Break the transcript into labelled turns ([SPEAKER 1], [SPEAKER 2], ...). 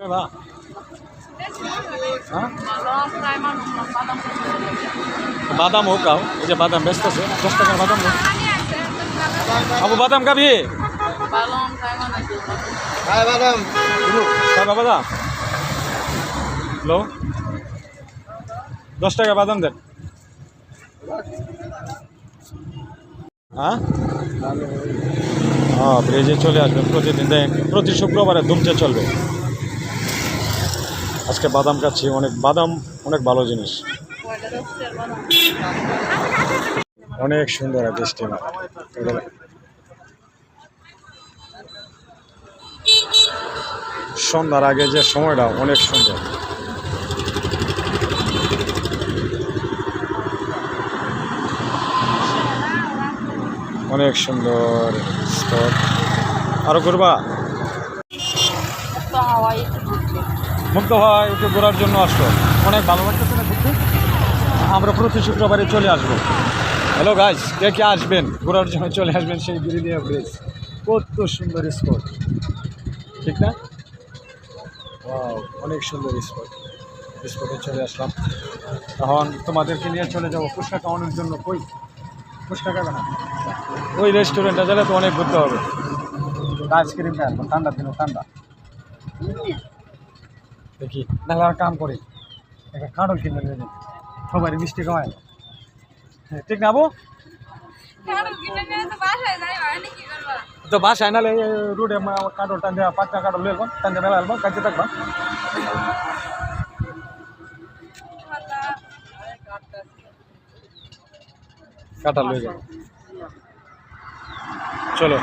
[SPEAKER 1] হ্যাঁ? বাদাম হোক কাও এই যে বাদাম ব্যস্ত আছে দশ টাকার বাদাম হোক। আবু বাদাম খাবি?
[SPEAKER 2] Hai
[SPEAKER 1] বাদাম। হ্যালো দশ টাকা বাদাম দেন। হ্যাঁ? ব্রিজে চলে আসবে প্রতিদিন। দেখ প্রতি শুক্রবারে দুমচে চলবে। আজকে বাদাম খাচ্ছি, অনেক বাদাম, অনেক ভালো জিনিস। অনেক সুন্দর সন্ধ্যার আগে যে সময়টা, অনেক সুন্দর। অনেক সুন্দর আরও করবা মুক্ত হয় একটু ঘোরার জন্য আসলো। অনেক ভালো লাগতেছে ঘুরতে আমরা প্রতি শুক্রবারে চলে আসব। হ্যালো গাইস কে কে আসবেন? ঘোরার জন্য চলে আসবেন সেই বিরিদিয়া ব্রিজ কত সুন্দর স্পট ঠিক না? অনেক সুন্দর স্পট স্পটে চলে আসলাম। তখন তোমাদেরকে নিয়ে চলে যাব ফুচকা খাওয়ানোর জন্য। কই? ফুচকা খাবে না? ওই রেস্টুরেন্টে গেলে তো অনেক ঘুরতে হবে। আইসক্রিম খাই আসব ঠান্ডা দিন, ঠান্ডা। দেখি নাহলে আর কাম করি। একটা কাঁড়ল কিনে নিয়ে যাই সবাই মিষ্টি খাওয়াই হ্যাঁ ঠিক না আবু? তো বাসায় নাহলে রোডে কাঁড়ল টান দেওয়া পাঁচটা কাঁড়ল লইলাম টান দিয়ে মেলা আলবাম কাছে থাকবা। কাটা লয়ে যাব। চলো।